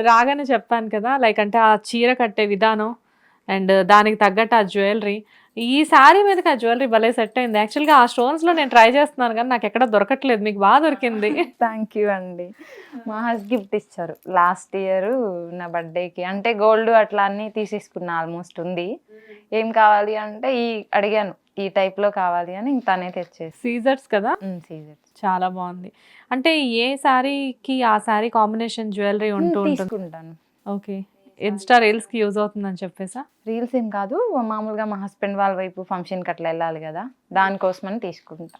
రాగానే చెప్పాను కదా లైక్ అంటే ఆ చీర కట్టే విధానం అండ్ దానికి తగ్గట్టు ఆ జ్యువెలరీ ఈ శారీ మీదకి ఆ జ్యువెలరీ భలే సెట్ అయింది. యాక్చువల్గా ఆ స్టోన్స్లో నేను ట్రై చేస్తున్నాను కానీ నాకు ఎక్కడ దొరకట్లేదు. మీకు బాగా దొరికింది. థ్యాంక్ యూ అండి. మా హస్ గిఫ్ట్ ఇచ్చారు. లాస్ట్ ఇయర్ నా బర్త్డేకి అంటే గోల్డ్ అట్లా అన్నీ తీసేసుకున్నా ఆల్మోస్ట్ ఉంది. ఏం కావాలి అంటే ఈ అడిగాను. ఈ type లో కావాలి అని తనే తెచ్చేసి. సీజర్స్ కదా? సీజర్ చాలా బాగుంది. అంటే ఏ శారీకి ఆ శారీ కాంబినేషన్ జ్యువెలరీ ఉంటూ ఉంటుంది? తీసుకుంటాను. ఓకే. ఇన్స్టా రీల్స్కి యూజ్ అవుతుందని చెప్పేసా? రీల్స్ ఏం కాదు మామూలుగా మా హస్బెండ్ వాళ్ళ వైపు ఫంక్షన్కి అట్లా వెళ్ళాలి కదా దానికోసమని తీసుకుంటా.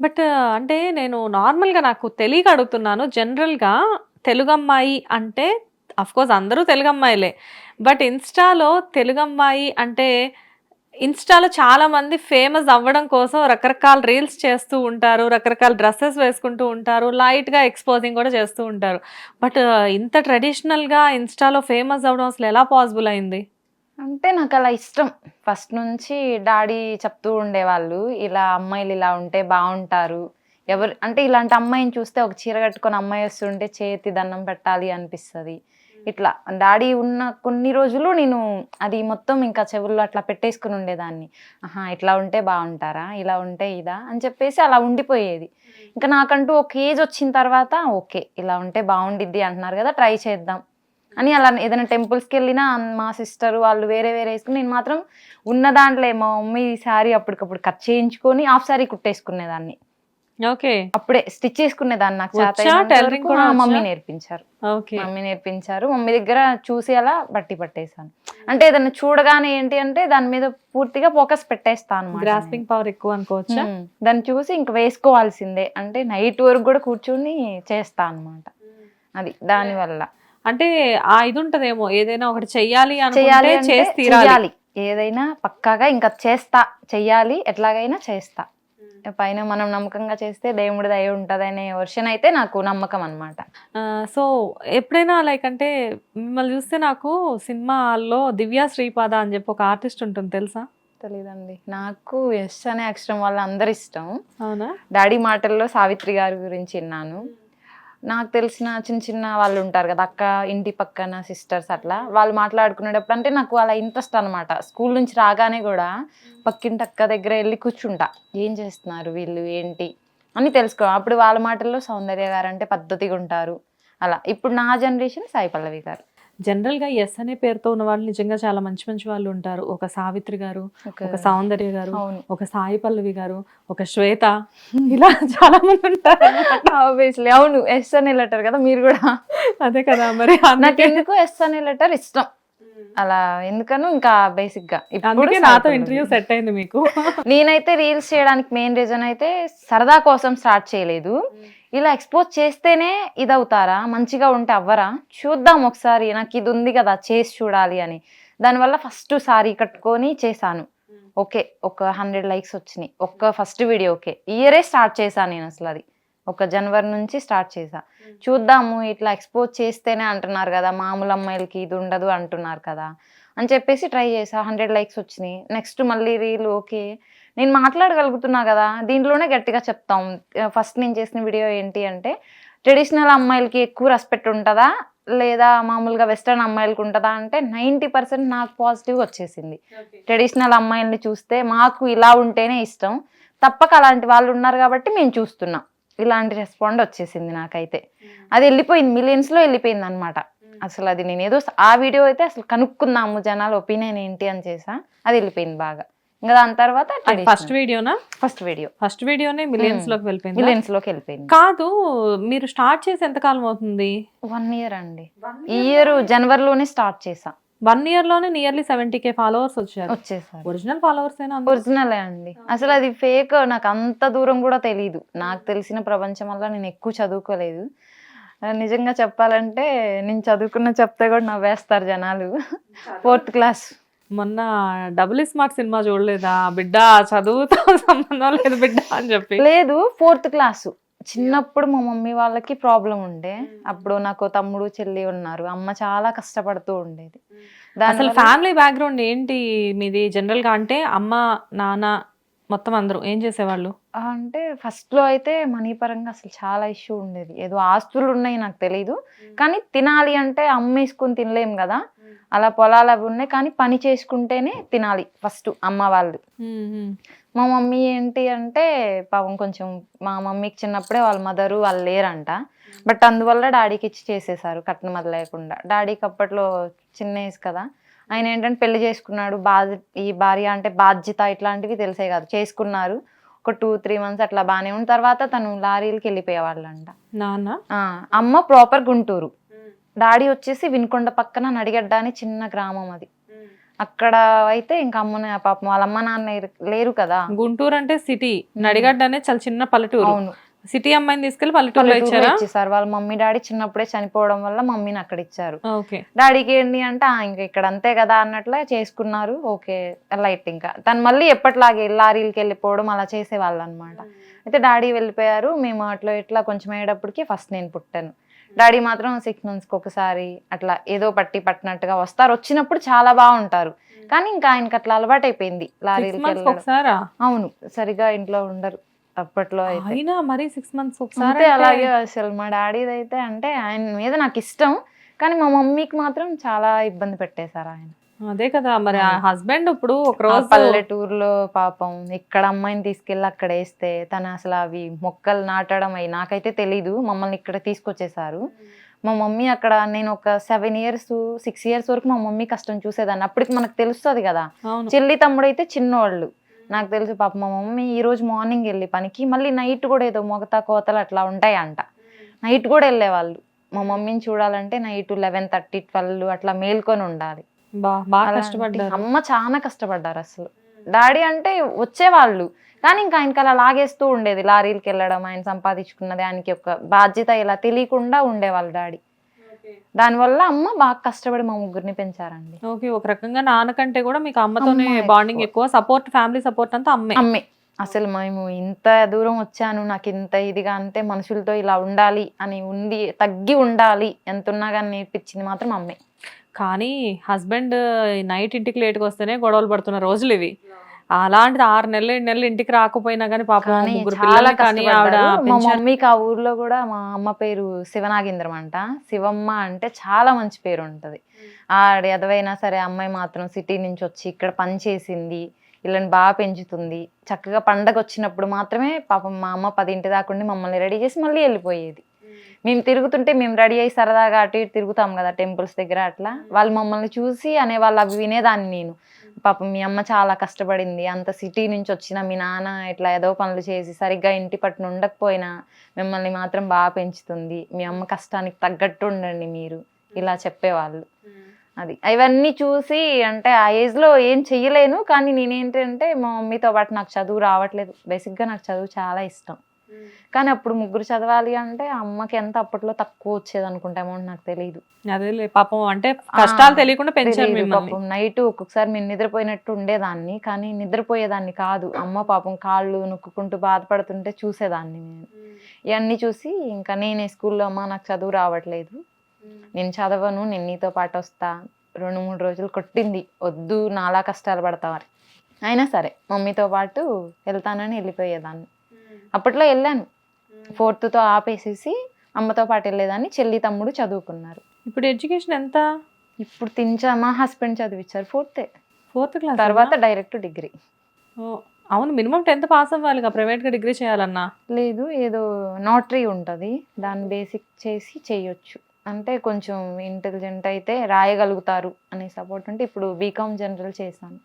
బట్ అంటే నేను నార్మల్గా నాకు తెలియక అడుగుతున్నాను. జనరల్గా తెలుగు అమ్మాయి అంటే కోర్స్ అందరూ తెలుగు అమ్మాయిలే బట్ ఇన్స్టాలో తెలుగు అమ్మాయి అంటే ఇన్స్టాలో చాలా మంది ఫేమస్ అవ్వడం కోసం రకరకాల రీల్స్ చేస్తూ ఉంటారు రకరకాల డ్రెస్సెస్ వేసుకుంటూ ఉంటారు లైట్గా ఎక్స్పోజింగ్ కూడా చేస్తూ ఉంటారు. బట్ ఇంత ట్రెడిషనల్గా ఇన్స్టాలో ఫేమస్ అవ్వడం అసలు ఎలా పాసిబుల్ అయింది? అంటే నాకు అలా ఇష్టం. ఫస్ట్ నుంచి డాడీ చెప్తూ ఉండేవాళ్ళు ఇలా అమ్మాయిలు ఇలా ఉంటే బాగుంటారు ఎవరు అంటే ఇలాంటి అమ్మాయిని చూస్తే ఒక చీర కట్టుకొని అమ్మాయి వస్తుంటే చేతి దండం పెట్టాలి అనిపిస్తుంది. ఇట్లా. డాడీ ఉన్న కొన్ని రోజులు నేను అది మొత్తం ఇంకా చెవుల్లో అట్లా పెట్టేసుకుని ఉండేదాన్ని. ఆహా ఇట్లా ఉంటే బాగుంటారా? ఇలా ఉంటే ఇదా? అని చెప్పేసి అలా ఉండిపోయేది. ఇంకా నాకంటూ ఒక ఏజ్ వచ్చిన తర్వాత ఓకే ఇలా ఉంటే బాగుండిద్ది అంటున్నారు కదా ట్రై చేద్దాం. అని అలా ఏదైనా టెంపుల్స్కి వెళ్ళినా మా సిస్టర్ వాళ్ళు వేరే వేరే వేసుకుని నేను మాత్రం ఉన్న దాంట్లో మా మమ్మీ శారీ అప్పటికప్పుడు కట్ చేయించుకొని హాఫ్ శారీ కుట్టేసుకునేదాన్ని. ఓకే. అప్పుడే స్టిచ్ చేసుకునేదాన్ని నాకు చేత? మమ్మీ నేర్పించారు. ఓకే. మమ్మీ నేర్పించారు. మమ్మీ దగ్గర చూసి అలా బట్టి పట్టేశాను. అంటే ఏదైనా చూడగానే ఏంటి అంటే దాని మీద పూర్తిగా ఫోకస్ పెట్టేస్తాను గ్రాస్పింగ్ పవర్ ఎక్కువ అనుకోవచ్చా. దాన్ని చూసి ఇంక వేసుకోవాల్సిందే. అంటే నైట్ వరకు కూడా కూర్చుని చేస్తా అనమాట అది దాని వల్ల. అంటే ఆ ఇది ఉంటదేమో. ఏదైనా ఒకటి చెయ్యాలి చేయాలి చేసి తీరాలి. ఏదైనా పక్కాగా ఇంకా చేస్తా. చెయ్యాలి. ఎట్లాగైనా చేస్తా. పైన మనం నమ్మకంగా చేస్తే దేవుడి దయ ఉంటదనే వర్షన్ అయితే నాకు నమ్మకం అన్నమాట. సో ఎప్పుడైనా లైక్ అంటే మిమ్మల్ని చూస్తే నాకు సినిమాల్లో దివ్య శ్రీపాద అని చెప్పి ఒక ఆర్టిస్ట్ ఉంటుంది తెలుసా? తెలీదండి. నాకు యశ్ అనే అక్షరం వల్ల అందరు ఇష్టం. అవునా? డాడీ మాటల్లో సావిత్రి గారి గురించి విన్నాను. నాకు తెలిసిన చిన్న చిన్న వాళ్ళు ఉంటారు కదా అక్క ఇంటి పక్కన సిస్టర్స్ అట్లా వాళ్ళు మాట్లాడుకునేటప్పుడు అంటే నాకు అలా ఇంట్రెస్ట్ అనమాట స్కూల్ నుంచి రాగానే కూడా పక్కింటి అక్క దగ్గర వెళ్ళి కూర్చుంటా. ఏం చేస్తున్నారు వీళ్ళు ఏంటి? అని తెలుసుకో. అప్పుడు వాళ్ళ మాటల్లో సౌందర్య గారు అంటే పద్ధతిగా ఉంటారు. అలా. ఇప్పుడు నా జనరేషన్ సాయి పల్లవి గారు. జనరల్గా ఎస్ అనే పేరుతో ఉన్న వాళ్ళు నిజంగా చాలా మంచి మంచి వాళ్ళు ఉంటారు. ఒక సావిత్రి గారు ఒక సౌందర్య గారు ఒక సాయి పల్లవి గారు ఒక శ్వేత ఇలా చాలా మంది ఉంటారు. ఆబ్వియస్లీ అవును ఎస్ అనే లెటర్ కదా మీరు కూడా. అదే కదా మరి నాకు ఎందుకు ఎస్ అనే లెటర్ ఇష్టం? అలా ఎందుకను ఇంకా బేసిక్గా. ఇప్పుడు నాతో. ఇంటర్వ్యూ సెట్ అయింది మీకు. నేనైతే రీల్స్ చేయడానికి మెయిన్ రీజన్ అయితే సరదా కోసం స్టార్ట్ చేయలేదు. ఇలా ఎక్స్పోజ్ చేస్తేనే ఇది అవుతారా మంచిగా ఉంటే అవ్వరా? చూద్దాం ఒకసారి నాకు ఇది ఉంది కదా చేసి చూడాలి అని. దానివల్ల ఫస్ట్ సారీ కట్టుకొని చేశాను. ఓకే ఒక హండ్రెడ్ లైక్స్ వచ్చినాయి. ఒక్క ఫస్ట్ వీడియో ఓకే ఇయరే స్టార్ట్ చేశాను నేను అసలు అది. ఒక జనవరి నుంచి స్టార్ట్ చేశా. చూద్దాము ఇట్లా ఎక్స్పోజ్ చేస్తేనే అంటున్నారు కదా మామూలు అమ్మాయిలకి ఇది ఉండదు అంటున్నారు కదా అని చెప్పేసి ట్రై చేసా హండ్రెడ్ లైక్స్ వచ్చినాయి. నెక్స్ట్ మళ్ళీ రీల్ ఓకే నేను మాట్లాడగలుగుతున్నా కదా దీంట్లోనే గట్టిగా చెప్తాం. ఫస్ట్ నేను చేసిన వీడియో ఏంటి అంటే ట్రెడిషనల్ అమ్మాయిలకి ఎక్కువ రెస్పెక్ట్ ఉంటుందా? లేదా మామూలుగా వెస్ట్రన్ అమ్మాయిలకి ఉంటుందా? అంటే నైంటీ పర్సెంట్ నాకు పాజిటివ్ వచ్చేసింది. ట్రెడిషనల్ అమ్మాయిల్ని చూస్తే మాకు ఇలా ఉంటేనే ఇష్టం. తప్పక అలాంటి వాళ్ళు ఉన్నారు కాబట్టి మేము చూస్తున్నాం. ఇలాంటి రెస్పాండ్ వచ్చేసింది నాకైతే. అది వెళ్ళిపోయింది మిలియన్స్లో వెళ్ళిపోయింది అనమాట అసలు అది నేను ఏదో ఆ వీడియో అయితే అసలు కనుక్కుందాము జనాల ఒపీనియన్ ఏంటి అని చేసా అది వెళ్ళిపోయింది బాగా. ఇంకా దాని తర్వాత ఫస్ట్ వీడియోనా ఫస్ట్ వీడియో ఫస్ట్ వీడియోనే మిలియన్స్లోకి వెళ్ళిపోయింది? మిలియన్స్లోకి వెళ్ళిపోయింది. కాదు మీరు స్టార్ట్ చేసి ఎంత కాలం అవుతుంది? వన్ ఇయర్ అండి. ఈ ఇయర్ జనవరిలోనే స్టార్ట్ చేసా. వన్ ఇయర్లోనే నియర్లీ సెవెంటీ కే ఫాలోవర్స్ వచ్చారు. వచ్చేసారు. Original followers? ఒరిజినలే అండి. అసలు అది ఫేక్ నాకు అంత దూరం కూడా తెలియదు నాకు తెలిసిన ప్రపంచం వల్ల నేను ఎక్కువ చదువుకోలేదు. నిజంగా చెప్పాలంటే నేను చదువుకున్న చెప్తే కూడా నవ్వేస్తారు జనాలు. ఫోర్త్ క్లాస్ మొన్న డబుల్ స్మార్ట్ సినిమా చూడలేదా? బిడ్డ చదువుతో సంబంధం లేదు బిడ్డ అని చెప్పి. లేదు ఫోర్త్ క్లాసు. చిన్నప్పుడు మా మమ్మీ వాళ్ళకి ప్రాబ్లం ఉండే. అప్పుడు నాకు తమ్ముడు చెల్లి ఉన్నారు. అమ్మ చాలా కష్టపడుతూ ఉండేది. అసలు దానివల్ల- ఫ్యామిలీ బ్యాక్గ్రౌండ్ ఏంటి మీది జనరల్గా? అంటే అమ్మ నాన్న మొత్తం అందరూ ఏం చేసేవాళ్ళు? అంటే ఫస్ట్లో అయితే మనీ పరంగా అసలు చాలా ఇష్యూ ఉండేది. ఏదో ఆస్తులు ఉన్నాయి నాకు తెలియదు కానీ తినాలి అంటే అమ్మేసుకుని తినలేం కదా. అలా పొలాలు అవి ఉన్నాయి కానీ పని చేసుకుంటేనే తినాలి ఫస్ట్ అమ్మ వాళ్ళు. మా మమ్మీ ఏంటి అంటే పాపం కొంచెం మా మమ్మీకి చిన్నప్పుడే వాళ్ళ మదరు వాళ్ళు లేరంట. బట్ అందువల్ల డాడీకి ఇచ్చి చేసేసారు కట్నం అది లేకుండా. డాడీకి అప్పట్లో చిన్న ఏజ్ కదా. ఆయన ఏంటంటే పెళ్ళి చేసుకున్నాడు బాధ్య ఈ భార్య అంటే బాధ్యత ఇట్లాంటివి తెలిసే కాదు. చేసుకున్నారు ఒక టూ త్రీ మంత్స్ అట్లా బాగానే ఉన్న తర్వాత తను లారీలకి వెళ్ళిపోయేవాళ్ళంట. నాన్న? అమ్మ ప్రాపర్ గుంటూరు. డాడీ వచ్చేసి వినుకొండ పక్కన నడిగడ్డ అని చిన్న గ్రామం అది. అక్కడ అయితే ఇంకా అమ్మని పాపం వాళ్ళ అమ్మ నాన్న లేరు కదా. గుంటూరు అంటే సిటీ. నడిగడ్డ అనేది చాలా చిన్న పల్లెటూరు. అవును. సిటీ అమ్మాయిని తీసుకెళ్ళి పల్లెటూరులో పల్లెటూరులో ఇచ్చారా? ఇచ్చేసారు. వాళ్ళ మమ్మీ డాడీ చిన్నప్పుడే చనిపోవడం వల్ల మమ్మీని అక్కడ ఇచ్చారు. డాడీకి ఏంటి అంటే "ఆ, ఇంకా ఇక్కడ అంతే కదా అన్నట్లే చేసుకున్నారు. ఓకే లైట్ ఇంకా. తను మళ్ళీ ఎప్పటిలాగే లారీలకి వెళ్ళిపోవడం అలా చేసేవాళ్ళు అనమాట అయితే డాడీ వెళ్ళిపోయారు. మేము అట్లా ఇట్లా కొంచెం అయ్యేటప్పటికి ఫస్ట్ నేను పుట్టాను. డాడీ మాత్రం సిక్స్ మంత్స్కి ఒకసారి అట్లా ఏదో పట్టి పట్టినట్టుగా వస్తారు. వచ్చినప్పుడు చాలా బాగుంటారు. కానీ ఇంకా ఆయనకి అట్లా అలవాటు అయిపోయింది లారీలకి అవును. సరిగా ఇంట్లో ఉండరు. అప్పట్లో అయినా మరి సిక్స్ మంత్స్ ఒకసారి అలాగే అసలు మా డాడీది అయితే అంటే ఆయన మీద నాకు ఇష్టం. కానీ మా మమ్మీకి మాత్రం చాలా ఇబ్బంది పెట్టేశారు ఆయన. అదే కదా మరి ఆ హస్బెండ్ ఇప్పుడు ఒక రోజు పల్లెటూరులో పాపం ఇక్కడ అమ్మాయిని తీసుకెళ్ళి అక్కడ వేస్తే తను అసలు అవి మొక్కలు నాటడం అవి నాకైతే తెలీదు మమ్మల్ని ఇక్కడ తీసుకొచ్చేసారు. మా మమ్మీ అక్కడ నేను ఒక సెవెన్ ఇయర్స్ సిక్స్ ఇయర్స్ వరకు మా మమ్మీ కష్టం చూసేదాన్ని. అప్పటికి మనకు తెలుస్తుంది కదా చెల్లి తమ్ముడు అయితే చిన్నోళ్ళు. నాకు తెలుసు పాప మా మమ్మీ ఈ రోజు మార్నింగ్ వెళ్ళి పనికి మళ్ళీ నైట్ కూడా ఏదో మొగతా కోతలు అట్లా ఉంటాయంట. నైట్ కూడా వెళ్ళేవాళ్ళు. మా మమ్మీని చూడాలంటే నైట్ లెవెన్ థర్టీ ట్వెల్వ్ అట్లా మేల్కొని ఉండాలి. బాగా కష్టపడ్డారు. అమ్మ చాలా కష్టపడ్డారు అసలు. డాడీ అంటే వచ్చేవాళ్ళు. కానీ ఇంకా ఆయనకి అలా లాగేస్తూ ఉండేది. లారీలకి వెళ్ళడం ఆయన సంపాదించుకున్నది ఆయనకి ఒక బాధ్యత ఇలా తెలియకుండా ఉండేవాళ్ళు డాడీ. దానివల్ల అమ్మ బాగా కష్టపడి మా ముగ్గురిని పెంచారండి. ఓకే ఒక రకంగా నాన్నకంటే కూడా మీకు అమ్మతోనే అమ్మ బాండింగ్ ఎక్కువ. సపోర్ట్ ఫ్యామిలీ సపోర్ట్ అంతా అమ్మే. అమ్మే. అసలు మేము ఇంత దూరం వచ్చాను నాకు ఇంత ఇదిగా అంటే మనుషులతో ఇలా ఉండాలి అని ఉండి తగ్గి ఉండాలి ఎంత ఉన్నా కానీ నేర్పించింది మాత్రం అమ్మే. కానీ హస్బెండ్ నైట్ ఇంటికి లేట్గా వస్తేనే గొడవలు పడుతున్న రోజులు ఇవి. అలాంటిది ఆరు నెలలు ఏడు నెలలు ఇంటికి రాకపోయినా కానీ పాపం ముగ్గురు పిల్లలు కానీ ఆవిడ మా. మమ్మీకి ఆ ఊర్లో కూడా మా అమ్మ పేరు శివనాగేంద్రం అంట. శివమ్మ అంటే చాలా మంచి పేరు ఉంటది. ఆడ ఎదవైనా సరే అమ్మాయి మాత్రం సిటీ నుంచి వచ్చి ఇక్కడ పని చేసింది వీళ్ళని బాగా పెంచుతుంది. చక్కగా పండగ వచ్చినప్పుడు మాత్రమే పాపం మా అమ్మ పదింటి దాకా మమ్మల్ని రెడీ చేసి మళ్ళీ వెళ్ళిపోయేది. మేము తిరుగుతుంటే మేము రెడీ అయ్యి సరదాగా అటు ఇటు తిరుగుతాం కదా టెంపుల్స్ దగ్గర అట్లా. వాళ్ళు మమ్మల్ని చూసి అనేవాళ్ళు అవి వినేదాన్ని నేను. పాపం మీ అమ్మ చాలా కష్టపడింది. అంత సిటీ నుంచి వచ్చిన మీ నాన్న ఇట్లా ఏదో పనులు చేసి సరిగ్గా ఇంటి పట్టున ఉండకపోయినా మిమ్మల్ని మాత్రం బాగా పెంచుతుంది. మీ అమ్మ కష్టానికి తగ్గట్టు ఉండండి మీరు. ఇలా చెప్పేవాళ్ళు. అది. అవన్నీ చూసి అంటే ఆ ఏజ్లో ఏం చెయ్యలేను. కానీ నేనేంటంటే మా మమ్మీతో పాటు నాకు చదువు రావట్లేదు. బేసిక్గా నాకు చదువు చాలా ఇష్టం. కానీ అప్పుడు ముగ్గురు చదవాలి అంటే అమ్మకి ఎంత అప్పట్లో తక్కువ వచ్చేది అనుకుంటా అమౌంట్ నాకు తెలియదు అదేలే పాపం అంటే కష్టాలు తెలియకుండా పెంచారు పాపం. నైట్ ఒక్కొక్కసారి నేను నిద్రపోయినట్టు ఉండేదాన్ని కానీ నిద్రపోయేదాన్ని కాదు. అమ్మ పాపం కాళ్ళు నొక్కుంటూ బాధపడుతుంటే చూసేదాన్ని నేను. ఇవన్నీ చూసి ఇంకా నేనే స్కూల్లో అమ్మ నాకు చదువు రావట్లేదు. నేను చదవను నేను నీతో పాటు వస్తా. రెండు మూడు రోజులు కొట్టింది. వద్దు నాలా కష్టాలు పడతామని అయినా సరే మమ్మీతో పాటు వెళ్తానని వెళ్ళిపోయేదాన్ని. అప్పట్లో వెళ్ళాను. ఫోర్త్తో ఆపేసేసి అమ్మతో పాటు వెళ్ళేదాన్ని. చెల్లి తమ్ముడు చదువుకున్నారు. ఇప్పుడు ఎడ్యుకేషన్ ఎంత? ఇప్పుడు తించా మా హస్బెండ్ చదివించారు ఫోర్త్. ఫోర్త్ క్లాస్ తర్వాత డైరెక్ట్ డిగ్రీ. అవును మినిమం టెన్త్ పాస్ అవ్వాలిగా ప్రైవేట్గా డిగ్రీ చేయాలన్నా. లేదు ఏదో నాటరీ ఉంటుంది. దాన్ని బేసిక్ చేసి చేయొచ్చు. అంటే కొంచెం ఇంటెలిజెంట్ అయితే రాయగలుగుతారు అనే సపోర్ట్ ఉంటే ఇప్పుడు బీకామ్ జనరల్ చేశాను.